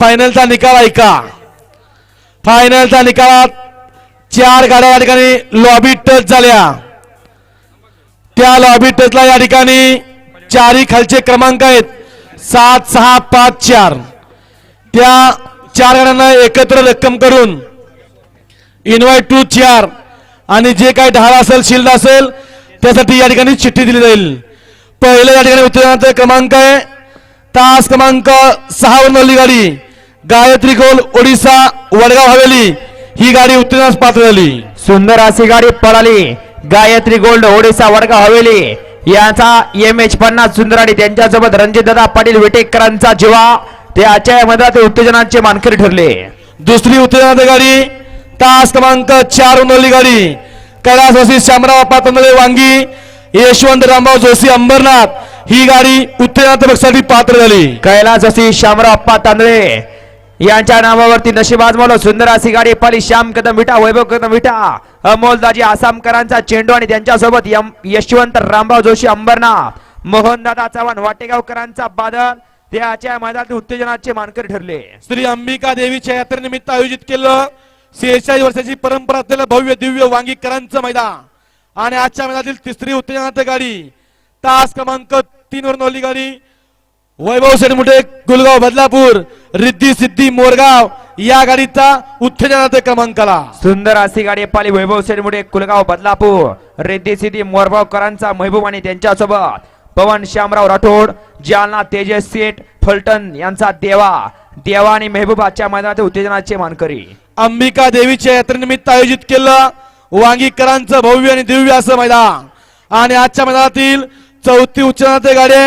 फायनलचा निकाल ऐका. फायनलच्या निकालात चार गाड्या या ठिकाणी लॉबी टच झाल्या. त्या लॉबी टचला या ठिकाणी चारही खालचे क्रमांक आहेत. सात सहा पाच चार. त्या चार गाड्यांना एकत्र रक्कम करून इन्व्हाइट टू चार. आणि जे काही ढाल असेल शिल्ड असेल त्यासाठी या ठिकाणी चिठ्ठी दिली जाईल. पहिलं या ठिकाणी उत्तेजनाचा क्रमांक आहे. तास क्रमांक सहा नवली गाडी. गायत्री गोल ओडिसा वडगाव हवेली. ही गाडी उत्तेजनास पात्र झाली. सुंदर अशी गाडी पळाली. गायत्री गोल्ड ओडिसा वडगाव हवेली. यांचा एम एच पन्नास सुंदर आणि त्यांच्यासोबत रणजितदादा पाटील विटेकरांचा जीवा. ते आजच्या मधात उत्तेजनाचे मानकरी ठरले. दुसरी उत्तेजनाची गाडी तास क्रमांक चार नोंदली गाडी. कैलासवासी शामराव अप्पा तंदळे वांगी यशवंत रामभाऊ जोशी अंबरनाथ. ही गाडी उत्तेजनाच्या पक्षासाठी पात्र झाली. कैलास अशी शामराव अप्पा तांदळे यांच्या नावावरती नशीब आजमावलं सुंदर अशी गाडी पाली श्याम कदम विटा वैभव कदम विटा अमोलदाजी आसामकरांचा चेंडू आणि त्यांच्यासोबत यम- यशवंत रामभाव जोशी अंबरनाथ मोहनदादा चव्हाण वाटेगावकरांचा बादल त्याच्या आजच्या मैदानात उत्तेजनाचे मानकरी ठरले. श्री अंबिका देवीच्या यात्रेनिमित्त आयोजित केलं शेहेचाळीस वर्षाची परंपरा असलेलं भव्य दिव्य वांगीकरांचं मैदान. आणि आजच्या मैदानातील तिसरी उत्तेजनाची गाडी तास क्रमांक तीन वर नोंदली गाडी वैभव शेडमुठे गुलगाव बदलापूर रिद्धी सिद्धी मोरगाव या गाडीचा उत्तेजनाचा क्रमांकाला सुंदर अशी गाडी पाली वैभव सेडमुडे कुलगाव बदलापूर रेड्डी सिद्धी मोरगावकरांचा महबूब आणि त्यांच्यासोबत पवन श्यामराव राठोड जालना तेजस सेठ फलटण यांचा देवा. देवा आणि मेहबूब आजच्या मैदानात उत्तेजनाचे मानकरी. अंबिका देवीच्या यात्रेनिमित्त आयोजित केलं वांगीकरांचं भव्य आणि दिव्य असं मैदान. आणि आजच्या मैदानातील चौथी उच्चनाचे गाडी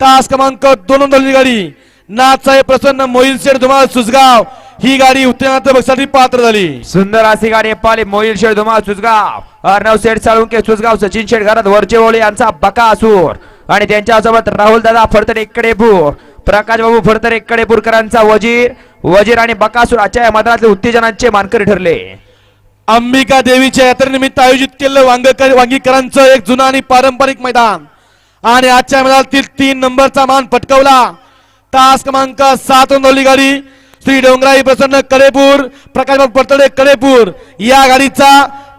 तास क्रमांक दोन नोंदवलेली गाडी. नाथसाहेब प्रसन्न मोहिल शेठ धुमाळ सुसगाव ही गाडी उत्तेजनाच्या पक्षासाठी पात्र झाली. सुंदर अशी गाडी पाली. मोहिल शेठ धुमाळ सुसगाव अर्णव शेठ साळुंके सुसगाव सचिन शेठ घरात वरचे ओळे यांचा बकासूर आणि त्यांच्यासोबत राहुल दादा फडतरे कडेपूर प्रकाश बाबू फडतरे कडेपूरकरांचा वजीर. वजीर आणि बकासूर आजच्या या मैदानातले उत्तेजनाचे मानकरी ठरले. अंबिका देवीच्या यात्रेनिमित्त आयोजित केलं वांगकर वांगीकरांचं एक जुनं आणि पारंपरिक मैदान. आणि आजच्या मैदानातील तीन नंबरचा मान पटकवला. तास क्रमांक सात नोंदवली गाडी. श्री डोंगराई प्रसन्न कडेपूर प्रकाश पडतडे कडेपूर. या गाडीचा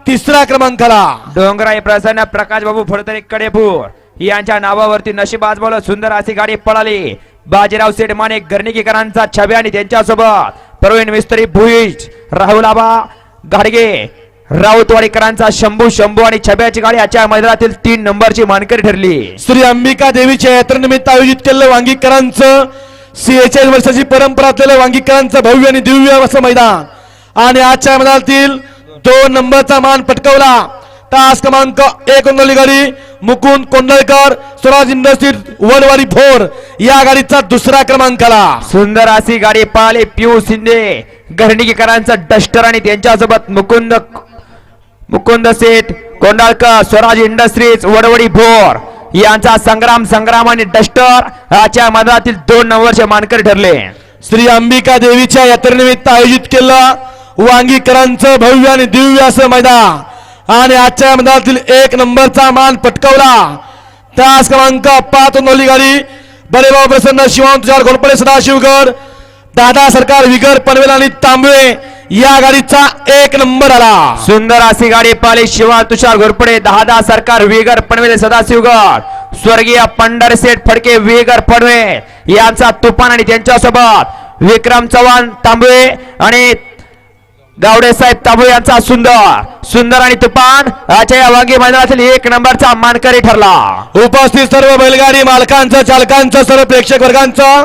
तिसरा क्रमांकाला डोंगराई प्रसन्न प्रकाश बाबू फडतरे कडेपूर. यांच्या नावावरती नशीब बोल सुंदर अशी गाडी पळाली. बाजीराव सेठ माने गर्णिकीकरांचा छबे आणि त्यांच्यासोबत. प्रवीण मिस्त्री भुईज राहुल आबा गाडगे राऊतवाडीकरांचा शंभू शंभू आणि छब्याची गाडी आजच्या मैदानातील तीन नंबरची मानकरी ठरली. श्री अंबिका देवीच्या यात्रेनिमित्त आयोजित केलेलं वांगीकरांचं सेहेचाळीस वर्षाची परंपरा असलेलं वांगीकरांचं भव्य आणि दिव्य असं मैदान. आणि आजच्या मैदानातील दोन नंबरचा मान पटकवला. तास क्रमांक एक गाडी मुकुंद कोंडळकर स्वराज इंडस्ट्री वनवाडी भोर या गाडीचा दुसरा क्रमांकाला सुंदर अशी गाडी पळाली पियू शिंदे. गर्णिकीकरांचा डस्टर आणि त्यांच्यासोबत मुकुंद मुकुंद सेठ कोंडाळकर स्वराज इंडस्ट्रीज वडवडी भोर यांचा संग्राम संग्राम आणि डस्टर याच्या मधातील दोन नंबरचे मानकरी ठरले. श्री अंबिका देवीच्या यात्रेनिमित्त आयोजित केलं वांगीकरांचं भव्य आणि दिव्य असं मैदान. आणि आजच्या मैदानातील एक नंबरचा मान पटकवला. तास क्रमांक पाच नोली गाडी बरेभाऊ प्रसन्न शिवान तुषार घोरपडे सदाशिवगड दादा सरकार विगर पनवेल आणि तांबवे. या गाडीचा एक नंबर आला. सुंदर अशी गाडी पाली शिवा तुषार घोरपडे दहा दहा सरकार वेगर पनवेल सदाशिवगड. स्वर्गीय पंढर सेठ फडके वेगर पनवेल यांचा तुफान आणि त्यांच्यासोबत विक्रम चव्हाण तांबवे आणि गावडे साहेब तांबवे यांचा सुंदर. सुंदर आणि तुफान आजच्या या वांगी मैदानातील एक नंबरचा मानकरी ठरला. उपस्थित सर्व बैलगाडी मालकांचं चालकांचं सर्व प्रेक्षक वर्गांचं